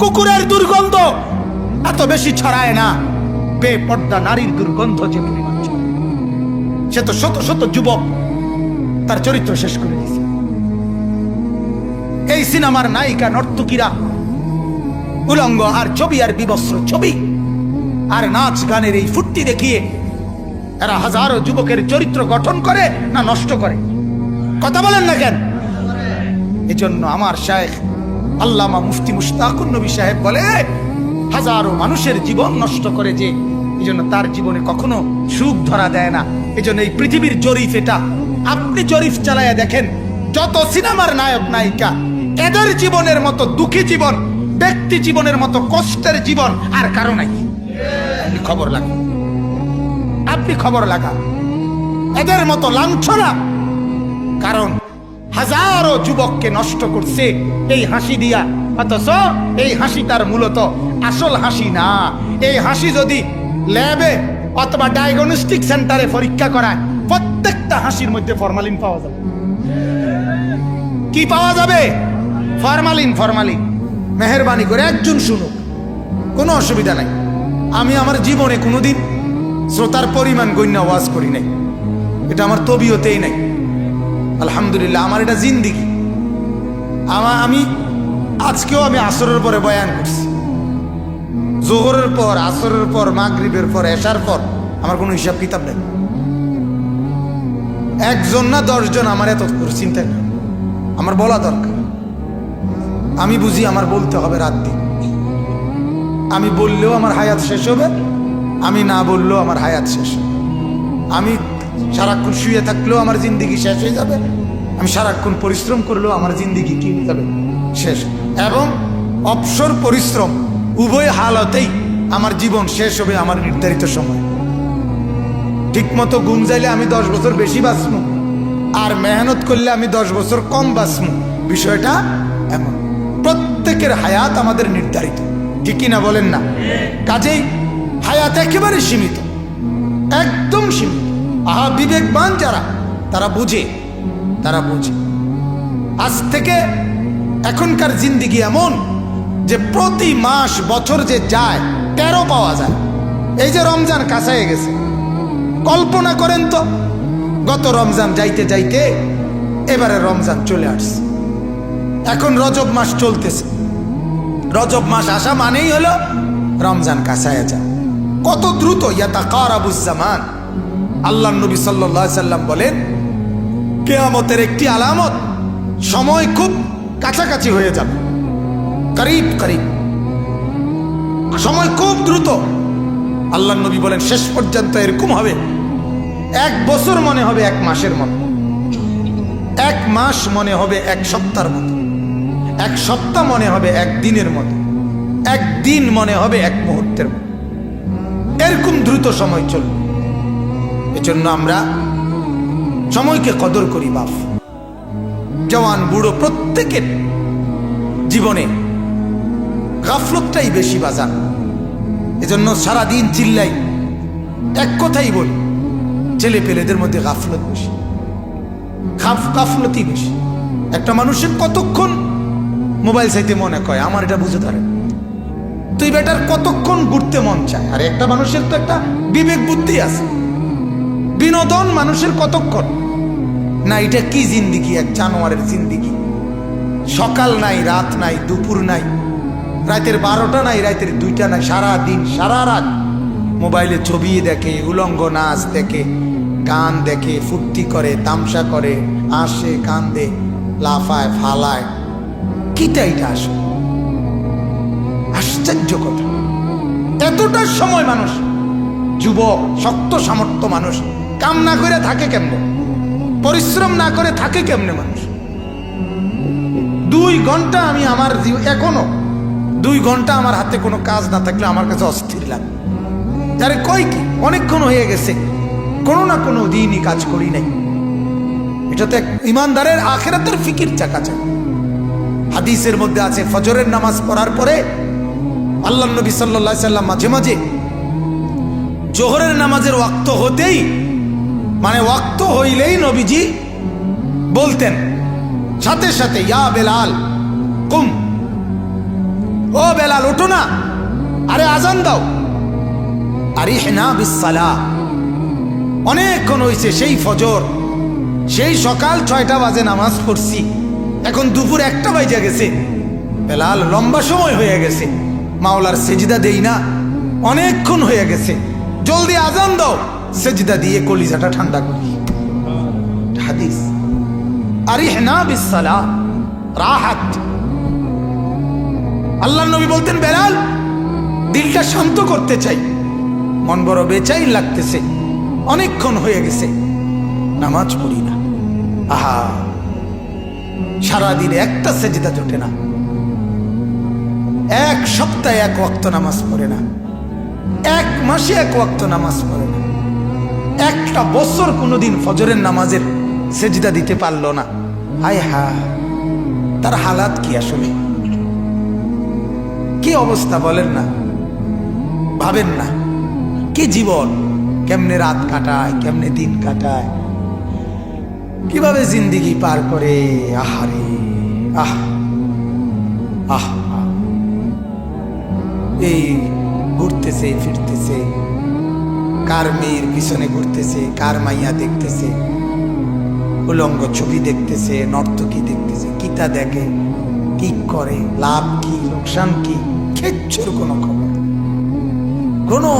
কুকুরের দুর্গন্ধ। এত বেশি ছড়ায় না। বেপর্দা নারীর দুর্গন্ধ যে সে তো শত শত যুবক তার চরিত্র শেষ করে দিয়েছে। এই সিনেমার নায়িকা নর্তকীরা উলঙ্গ আর ছবি আর বিবস্ত্র ছবি আর নাচ গানের এই ফুর্তি দেখিয়ে এরা হাজারো যুবকের চরিত্র গঠন করে না নষ্ট করে? কথা বলেন না কেন? এজন্য আমার শায়েখ আল্লামা মুফতি মুশতাকুর নবী সাহেব বলে, হাজারো মানুষের জীবন নষ্ট করে যে এজন্য তার জীবনে কখনো সুখ ধরা দেয় না। এজন্য এই পৃথিবীর জরিফ এটা। আপনি জরিফ চালায়া দেখেন, যত সিনেমার নায়ক, নায়িকা, এদের জীবনের মতো দুঃখী জীবন, ব্যক্তি জীবনের মতো কষ্টের জীবন আর কারও নাই। খবর লাগান। আপনি খবর লাগা এদের মতো লাঞ্ছনা। কারণ হাজারো যুবককে নষ্ট করছে এই হাসি দিয়া। অথচ এই হাসি তার মূলত আসল হাসি না। এই হাসি যদি ল্যাবে অথবা ডায়াগনস্টিক সেন্টারে পরীক্ষা করায়, প্রত্যেকটা হাসির মধ্যে ফরমালিন পাওয়া যাবে। কি পাওয়া যাবে? ফরমালিন ফরমালিন মেহরবানি করে একজন শুনুক। কোনো অসুবিধা নাই। আমি আমার জীবনে কোনোদিন শ্রোতার পরিমাণ গণ্য ওয়াজ করি নাই। এটা আমার তবিয়তেই নাই। আলহামদুলিল্লাহ, আমার এটা জিন্দিগি। আমার আমি আজকেও আমি আসরের পরে বয়ান করছি। জোহরের পর, আসরের পর, মাগরিবের পর, এশার পর আমার কোনো হিসাব কিতাব নেই। একজন না দশজন আমার এত চিন্তা নেই। আমার বলা দরকার। আমি বুঝি আমার বলতে হবে রাত দিন। আমি বললেও আমার হায়াত শেষ হবে, আমি না বললেও আমার হায়াত শেষ হবে। আমি সারাক্ষণ শুয়ে থাকলেও আমার জিন্দিগি শেষ হয়ে যাবে। আমি সারাক্ষণ পরিশ্রম করলেও আমার জিন্দিগি কি হয়ে যাবে। শেষ। এবং অবসর পরিশ্রম উভয় হালতেই আমার জীবন শেষ হবে আমার নির্ধারিত সময়। ঠিক মতো ঘুম যাইলে আমি দশ বছর বেশি বাঁচবো আর মেহনত করলে আমি দশ বছর কম বাঁচবো বিষয়টা এমন। প্রত্যেকের হায়াত আমাদের নির্ধারিত। ঠিক কিনা বলেন না? কাজেই হায়াত একেবারে সীমিত। একদম সীমিত। আহা বিবেকবান যারা, তারা বুঝে তারা বুঝে। আজ থেকে এখনকার জিন্দিগি এমন যে প্রতি মাস বছর যে যায়, তেরো পাওয়া যায়। এই যে রমজান কাছায় গেছে। কল্পনা করেন তো, গত রমজান যাইতে যাইতে এবারে রমজান চলে আসছে। এখন রজব মাস চলতেছে। রজব মাস আসা মানেই হলো রমজান কাছায় যা কত দ্রুত ইয়াতা কারাবুজ্জামান আল্লাহ নবী সাল্লাহ সাল্লাম বলেন, কেয়ামতের একটি আলামত সময় খুব কাছাকাছি হয়ে যাবে। করিব করিব। সময় খুব দ্রুত। আল্লাহ নবী বলেন, শেষ পর্যন্ত এরকম হবে। এক বছর মনে হবে, এক মাসের মতো। এক মাস মনে হবে, এক সপ্তাহের মতো। এক সপ্তাহ মনে হবে, এক দিনের মতো। এক দিন মনে হবে, এক মুহূর্তের মতো। এরকম দ্রুত সময় চলবে। এজন্য আমরা সময়কে কদর করি, বাপ। জওয়ান, বুড়ো প্রত্যেকের জীবনে গাফলতটাই বেশি বাজার। এজন্য সারাদিন চিল্লাই, এক কথাই বলি, ছেলে পেলেদের মধ্যে গাফলত বেশি, গাফ গাফলতই বেশি। একটা মানুষের কতক্ষণ মোবাইল চাইতে মনে কয়, আমার এটা বুঝে ধরে। তুই বেটার কতক্ষণ ঘুরতে মন চায়? আর একটা মানুষের তো একটা বিবেক বুদ্ধি আছে। বিনোদন মানুষের কতক্ষণ? না, এটা কি জিন্দিগি? এক জানোয়ারের জিন্দিগি। সকাল নাই, রাত নাই, দুপুর নাই। রাতের বারোটা নাই, রাতের দুইটা নাই। সারা দিন সারা রাত মোবাইলে ছবি দেখে, উলঙ্গ নাচ দেখে, গান দেখে, ফুর্তি করে, তামসা করে আসে কান্দে, লাফায়, ফালায়। কিটা এটা আসে আশ্চর্য কথা। এতটা সময় মানুষ, যুবক, শক্ত সামর্থ্য মানুষ কাম না করে থাকে কেমনে? পরিশ্রম না করে থাকে কেমনে মানুষ? দুই ঘণ্টা আমি আমার এখনও দুই ঘণ্টা আমার হাতে কোনো কাজ না থাকলে আমার কাছে অস্থির লাগে। আরে কই কি? অনেকক্ষণ হয়ে গেছে। কোনো না কোনো দিনই কাজ করি নাই। এটা তো ইমানদারের আখেরাতের ফিকির চাকা চাই হাদিসের মধ্যে আছে, ফজরের নামাজ পড়ার পরে আল্লাহ নবী সাল্লাহ সাল্লাম মাঝে মাঝে জোহরের নামাজের ওয়াক্ত হতেই মানে ওয়াক্ত হইলেই নবীজি বলতেন, সাথে সাথে, ইয়া বেলাল, কুম। ও বেলাল ওঠো না। আরে আজান দাও। আরে হেনা বিসালা অনেকক্ষণ হয়েছে সেই ফজর। সেই সকাল ছয়টা বাজে নামাজ পড়ছি। এখন দুপুর একটা বাজে গেছে। বেলাল, লম্বা সময় হয়ে গেছে। মাওলার সেজিদা দেই না। অনেকক্ষণ হয়ে গেছে। জলদি আজান দাও। সেজিদা দিয়ে কলিজাটা ঠান্ডা করি। হাদিস। আরিহনা বিসালা রাহাত। আল্লাহ নবী বলতেন, বেলাল, দিলটা শান্ত করতে চাই। মন বড় বেচাই লাগতেছে। অনেকক্ষণ হয়ে গেছে। নামাজ পড়ি না। আহা, সারাদিনে একটা সেজিদা জোটে না। এক সপ্তাহে এক ওয়াক্ত নামাজ পড়ে না। এক মাসে এক ওয়াক্ত নামাজ পড়ে না। একটা বছর কোনোদিন ফজরের নামাজের সেজদা দিতে পারল না। হায় হা তার হালাত কি আসলে? কি অবস্থা বলেন না? ভাবেন না, কি জীবন? কেমনে রাত কাটায়, কেমনে দিন কাটায়? কীভাবে জিন্দিগি পার করে? আহারে, আহ আহ আহ। এই ঘুরতেছে, ফিরতেছে। কার মেয়ের পিছনে ঘুরতেছে, কার মাইয়া দেখতেছে, উলঙ্গ ছবি দেখতেছে, নর্তকী দেখতেছে, কিতা দেখে, কি করে, লাভ কি, লোকসান কি খেচ্ছুর কোনো খবর কোনো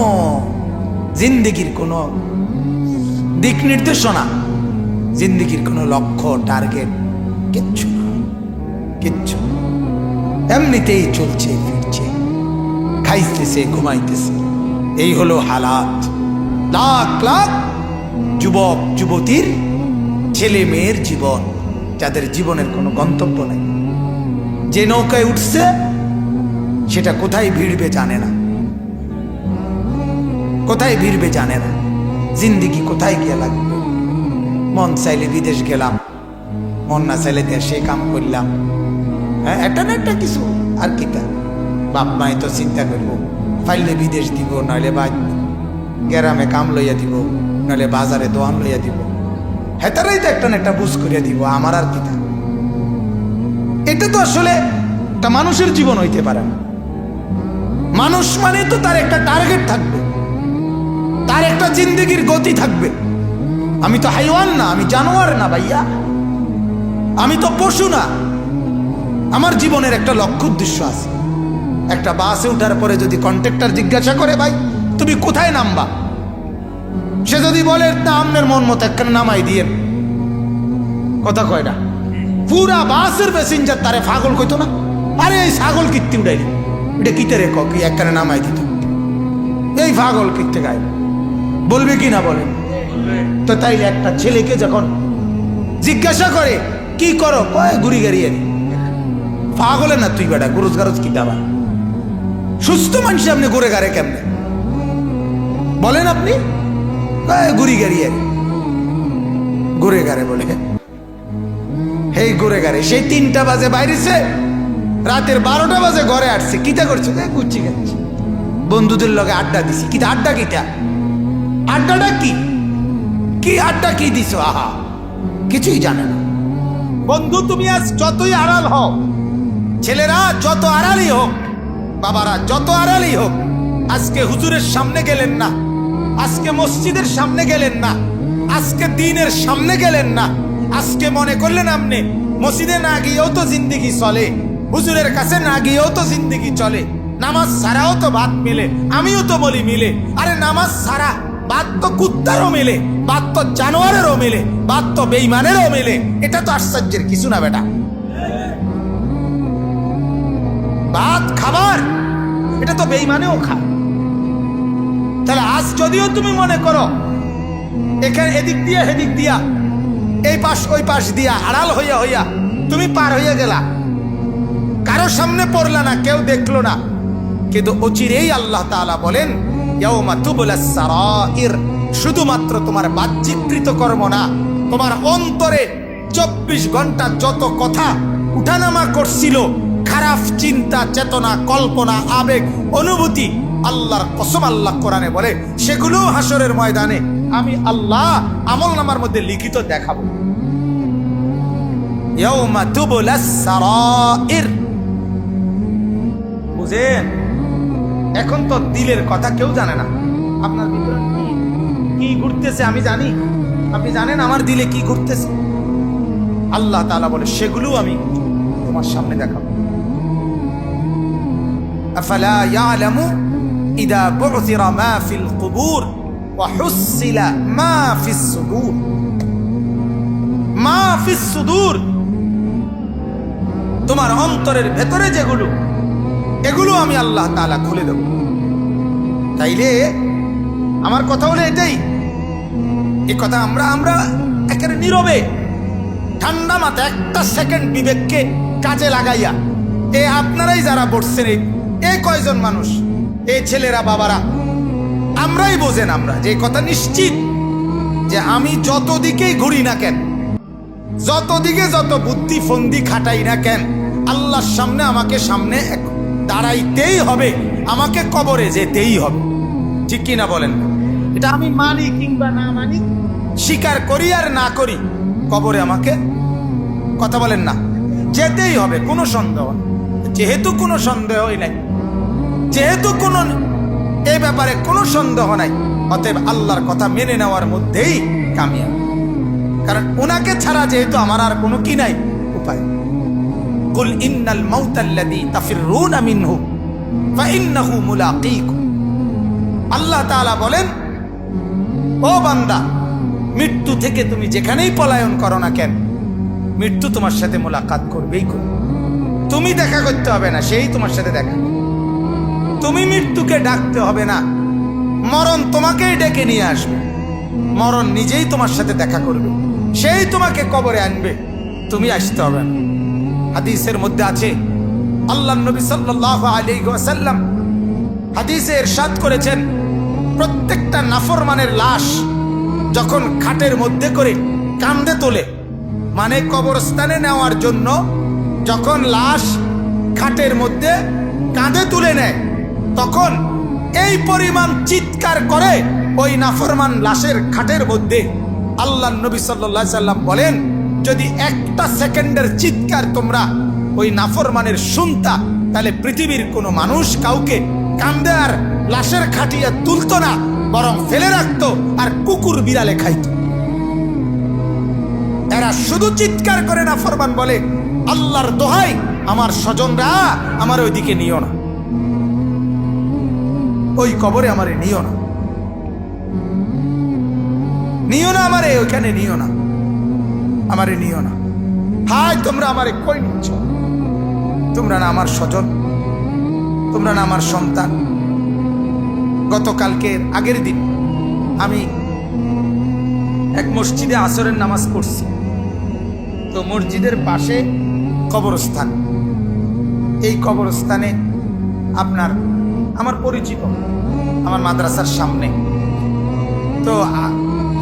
জিন্দিগির কোনো দিক নির্দেশনা, জিন্দিগির কোনো লক্ষ্য, টার্গেট, কিচ্ছু না, কিচ্ছু এমনিতেই চলছে, ফিরছে, খাইতেছে, ঘুমাইতেছে। এই হলো হালাত। লাখ লাখ যুবক, যুবতীর, ছেলে মেয়ের জীবন, যাদের জীবনের কোনো গন্তব্য নেই। যে নৌকায় উঠছে, সেটা কোথায় ভিড়বে জানে না। কোথায় ভিড়বে জানে না। জিন্দিগি কোথায় গিয়ে লাগবে? মন চাইলে বিদেশ গেলাম, মন না চাইলে দেশে কাম করলাম। হ্যাঁ একটা না একটা কিছু, আর কি তা? বাপ মাই তো চিন্তা করব ফাইলে বিদেশ দিব, নইলে বা গ্রামে কাম লইয়া দিব, নইলে বাজারে দোয়ান লইয়া দিব। হেতারাই তো একটা না একটা বুঝ করিয়া দিব, আমার আর কি এটা তো আসলে একটা মানুষের জীবন হইতে পারে না। মানুষ মানে তো তার একটা টার্গেট থাকবে, তার একটা জিন্দগির গতি থাকবে। আমি তো হাইওয়ান না, আমি জানোয়ার না ভাইয়া। আমি তো পশু না। আমার জীবনের একটা লক্ষ্য উদ্দেশ্য আছে। একটা বাসে উঠার পরে যদি কন্ট্রাক্টর জিজ্ঞাসা করে ভাই তুমি কোথায় নামবা? সে যদি বলে, না, আমনের মন মতো একখানে নামাই দিয়ে। কথা কয় না। পুরা বাসের প্যাসেঞ্জার তারে ফাগল কইতো না। আরে, এই ছাগল কীর্তি উঠাইলি এটা কিতে রে কি একখানে নামাই দিত। এই পাগল কীর্তে গায়। বলবে কি না বলেন তো তাইলে একটা ছেলেকে যখন জিজ্ঞাসা করে, কি করো? কয় ঘুরি গাড়ি আরি পাগলে না তুই বেটা গুরুজ গারজ কি দাবা? সুস্থ মানুষ আপনি ঘুরে গাড়ে কেমনে? বলেন আপনি? ঘুরি গাড়ি আরি ঘুরে গাড়ে বলে। হেই ঘুরে গাড়ে, সেই তিনটা বাজে বাইরেছে। রাতের বারোটা বাজে ঘরে আসছে। কিতা করছে? গুচ্ছি গেছে বন্ধুদের লগে আড্ডা দিছি। কিতা? আড্ডা কিটা আড্ডাটা কি? কি আড্ডা কি দিছো? আহা, কিছুই জানে না। বন্ধু, তুমি আজ যতই আড়াল হও, ছেলেরা যত আড়ালই হোক, বাবারা যত আড়ালই হোক, আজকে হুজুরের সামনে গেলেন না। আজকে মসজিদের সামনে গেলেন না। আজকে দিনের সামনে গেলেন না। আজকে মনে করলেন আপনি, মসজিদে না গিয়েও তো জিন্দিগি চলে, হুজুরের কাছে না গিয়েও তো জিন্দিগি চলে। নামাজ ছাড়াও তো ভাত মিলে, আমিও তো বলি মিলে। আরে নামাজ ছাড়া বাদ তো কুত্তারও মেলে, বাদ তো জানোয়ারেরও মেলে, বাদ তো বেইমানেরও মেলে। এটা তো আশ্চর্যের কিছু না বেটা। ভাত খাবার, এটা তো বেইমানেও খায়। তাহলে আজ যদিও তুমি মনে করো, এখানে এদিক দিয়া হেদিক দিয়া, এই পাশ, ওই পাশ দিয়া, আড়াল হইয়া হইয়া তুমি পার হইয়া গেলা। কারও সামনে পড়লা না, কেউ দেখল না। কিন্তু অচিরেই আল্লাহ তাআলা বলেন শুধুমাত্র তোমার বাহ্যিকৃত কর্ম না, তোমার অন্তরে চব্বিশ ঘণ্টা যত কথা উঠানামা করছিল, খারাপ চিন্তা, চেতনা, কল্পনা, আবেগ, অনুভূতি আল্লাহর কসম আল্লাহ কোরআনে বলে, সেগুলো হাসরের ময়দানে আমি আল্লাহ আমল নামার মধ্যে লিখিত দেখাবো। বুঝেন? এখন তো দিলের কথা কেউ জানে না। আপনার ভিতরে কি ঘুরতেছে আমি জানি। আপনি জানেন আমার দিলে কি ঘুরতেছে? আল্লাহ তাআলা বলে, সেগুলো আমি তোমার সামনে দেখাবো। ইদা বু'থিরা মা ফিল কুবুর ওয়া হুসিলা মা ফিস সুদূর মা ফিস সুদূর তোমার অন্তরের ভেতরে যেগুলো, এগুলো আমি আল্লাহ তাআলা খুলে দেব। তাইলে আমার কথা হলো এটাই। এই কথা আমরা আমরা একেবারে নীরবে, ঠান্ডা মাথা একটা সেকেন্ড বিবেককে কাজে লাগাইয়া, এ আপনারাই যারা বসছেন এই কয়জন মানুষ? এই ছেলেরা বাবারা, আমরাই বোঝেন আমরা যে কথা নিশ্চিত যে আমি যত দিকেই ঘুরি না কেন যত দিকে যত বুদ্ধি ফন্দি খাটাই না কেন, আল্লাহর সামনে আমাকে সামনে দাঁড়াইতেই হবে, আমাকে কবরে যেতেই হবে। ঠিক কি না বলেন? এটা আমি মানি কিংবা না মানি, স্বীকার করি আর না করি, কবরে আমাকে কথা বলেন না, যেতেই হবে, কোনো সন্দেহ যেহেতু কোনো সন্দেহই নাই যেহেতু কোনো এ ব্যাপারে কোনো সন্দেহ নাই, অতএব আল্লাহর কথা মেনে নেওয়ার মধ্যেই কামিয়াব। কারণ ওনাকে ছাড়া যেহেতু আমার আর কোনো কি নাই, উপায় কুল ইন্নাল মাউতাল্লাযী তাফিররুনা মিনহু ফাইন্নাহু মুলাকীকুম। আল্লাহ তাআলা বলেন, ও বান্দা, মৃত্যু থেকে তুমি যেখানেই পলায়ন করো না কেন, মৃত্যু তোমার সাথে মোলাকাত করবেই করবে। তুমি দেখা করতে হবে না, সেই তোমার সাথে দেখা। তুমি মৃত্যুকে ডাকতে হবে না। মরণ তোমাকেই ডেকে নিয়ে আসবে। মরণ নিজেই তোমার সাথে দেখা করবে। সেই তোমাকে কবরে আনবে। তুমি আসতে হবে হাদিসের মধ্যে আছে আল্লাহ নবী সাল্লাল্লাহু আলাইহি ওয়াসাল্লাম হাদিসে ইরশাদ করেছেন, প্রত্যেকটা নাফরমানের লাশ যখন খাটের মধ্যে করে কান্দে তোলে মানে কবরস্থানে নেওয়ার জন্য যখন লাশ খাটের মধ্যে কাঁধে তুলে নেয় তখন এই পরিমাণ চিৎকার করে ওই নাফরমান লাশের খাটের মধ্যে আল্লাহ নবী সাল্লাহ সাল্লাম বলেন, যদি একটা সেকেন্ডের চিৎকার তোমরা ওই নাফরমানের শুনতা, তাহলে পৃথিবীর কোনো মানুষ কাউকে কান্দে আর লাশের খাটিয়া তুলতো না, বরং ফেলে রাখত আর কুকুর বিড়ালে খাইত। এরা শুধু চিৎকার করে না ফরমান বলে, আল্লাহর দোহাই, আমার স্বজনরা আমার ওইদিকে নিও না। ওই কবরে আমারে নিও না। নিও না আমারে, ওইখানে নিও না। আমারে নিও না। হায়, তোমরা আমারে কই নিচ্ছ? তোমরা না আমার স্বজন, তোমরা না আমার সন্তান। গতকালকের আগের দিন আমি এক মসজিদে আসরের নামাজ পড়ছি। তো মসজিদের পাশে কবরস্থান। এই কবরস্থানে আপনার আমার পরিচিত, আমার মাদ্রাসার সামনে। তো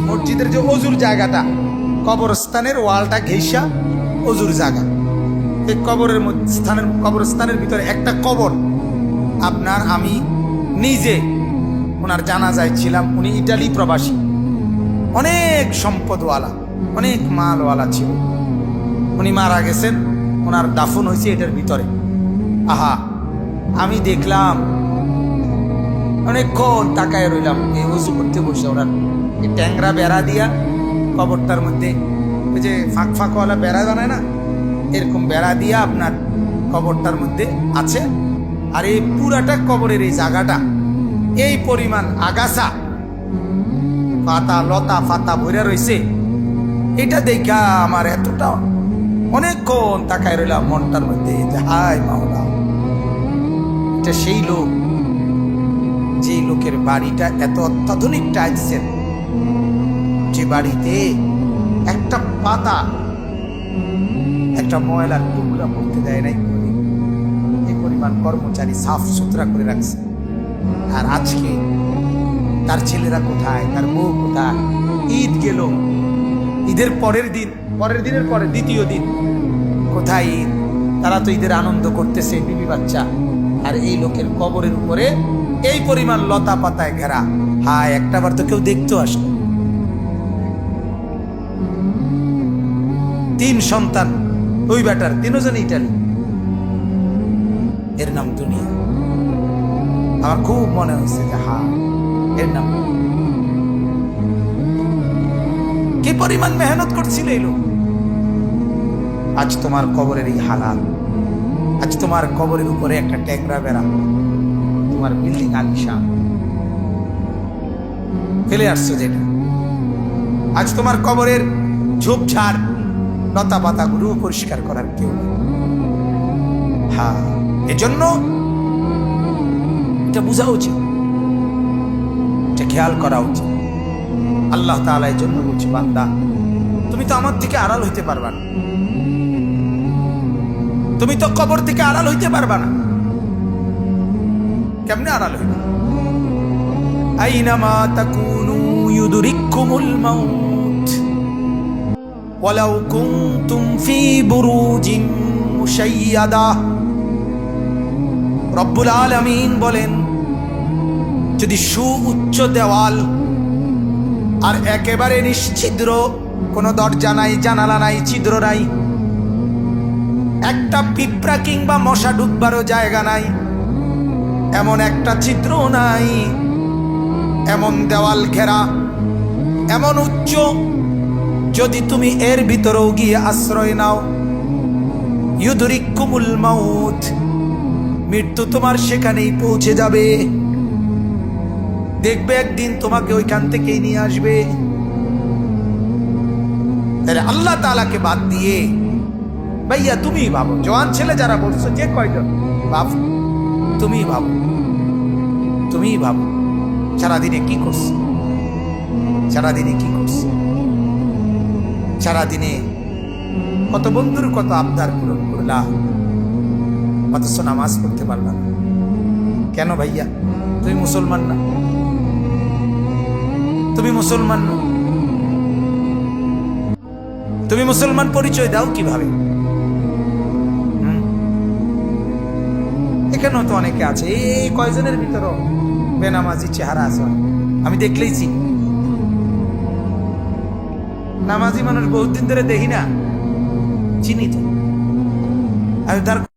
মসজিদের যে অজুর জায়গাটা, কবরস্থানের ওয়ালটা ঘেঁষা অজুর জায়গা। এই কবরের স্থানের, কবরস্থানের ভিতরে একটা কবর। আপনার আমি নিজে, ওনার জানাজায় ছিলাম, উনি ইটালি প্রবাসী। অনেক সম্পদওয়ালা, অনেক মালওয়ালা ছিল। উনি মারা গেছেন, ওনার দাফন হয়েছে এটার ভিতরে। আহা, আমি দেখলাম অনেকক্ষণ তাকায় রইলাম। এই উজু করতে বসে ওনার এই ট্যাংরা বেড়া দিয়া কবরটার মধ্যে। ওই যে ফাঁক ফাঁকওয়ালা বেড়া বানায় না? এরকম বেড়া দিয়া আপনার কবরটার মধ্যে আছে। আর এই পুরাটা কবরের এই জায়গাটা, এই পরিমাণ আগাছা, পাতা, লতা ফাতা ভরে রয়েছে এটা দেখা আমার এতটা অনেকক্ষণ তাকায় রইলাম মনটার মধ্যে। যে হাই মাওলা। এটা সেই লোক। যে লোকের বাড়িটা এত অত্যাধুনিক টাইলসের, যে বাড়িতে একটা পাতা, একটা ময়লার টুকরা পড়তে দেয় নাই এই পরিমাণ কর্মচারী সাফ সুতরা করে রাখছে। আর আজকে তার ছেলেরা কোথায়, তার বউ কোথায়? ঈদ গেল। ঈদের পরের দিন, পরের দিনের পরে দ্বিতীয় দিন। কোথায় ঈদ? তারা তো ঈদের আনন্দ করতেছে, বিবি বাচ্চা। আর এই লোকের কবরের উপরে এই পরিমাণ লতা পাতায় ঘেরা। হায় একটাবার তো কেউ দেখতেও আসে তিন সন্তান, ওই বেটার তিনজন ইটালি। এর নাম দুনিয়া। আমার খুব মনে হয়েছে যে, হা, এর নাম কি পরিমাণ মেহনত করছিল এই লোক? আজ তোমার কবরের এই হালাল, আজ তোমার কবরের উপরে একটা ট্যাংরা বেড়া। তোমার বিল্ডিং আলিশা ফেলে আসছো যেটা। আজ তোমার কবরের ঝোপঝাড় লতা পাতাগুলো পরিষ্কার করার কেউ হ্যাঁ এজন্য এটা বোঝা উচিত। এটা খেয়াল করা উচিত। আল্লাহ তাআলা এই জন্য বলছি, বান্দা, তুমি তো আমার থেকে আড়াল হইতে পারবা না। তুমি তো কবর থেকে আড়াল হইতে পারবা না। কেমনে আড়াল হইবে আইনামা তাকুনু ইউদরিকুমুল মাউত। ওয়ালাউ কুনতুম ফি বুরুজিন মুশাইয়াদা। রব্বুল আলামিন বলেন, যদি সুউচ্চ দেওয়াল আর একেবারে নিশ্চিদ্র কোনো দরজা নাই, জানালা নাই, ছিদ্র নাই, একটা পিঁপড়া কিংবা মশা ঢুকবারও জায়গা নাই এমন একটা ছিদ্র নাই। এমন দেওয়াল ঘেরা, এমন উচ্চ। যদি তুমি এর ভিতরেও গিয়ে আশ্রয় নাও। ইউদরিকুমুল মাউত, মৃত্যু তোমার সেখানেই পৌঁছে যাবে। দেখবে একদিন তোমাকে ওইখান থেকেই নিয়ে আসবে। আল্লাহ তালাকে বাদ দিয়ে, ভাইয়া তুমি ভাবো। জওয়ান ছেলে যারা বলছো, যে কয়জন? বাপ তুমি ভাবো। তুমি ভাবো, সারাদিনে কি করছ? সারাদিনে কি করছ? সারাদিনে কত বন্ধুর কত আবদার পূরণ করলাম অথচ নামাজ পড়তে পারলাম কেন ভাইয়া? তুমি মুসলমান না? তুমি মুসলমান না তুমি মুসলমান পরিচয় দাও কীভাবে? এখানেও তো অনেকে আছে। এই কয়জনের ভিতরও? বেনামাজি চেহারা আছে। আমি দেখলেই নামাজি মানুষ বহুত দিন ধরে দেখি না। চিনি তো। আমি তার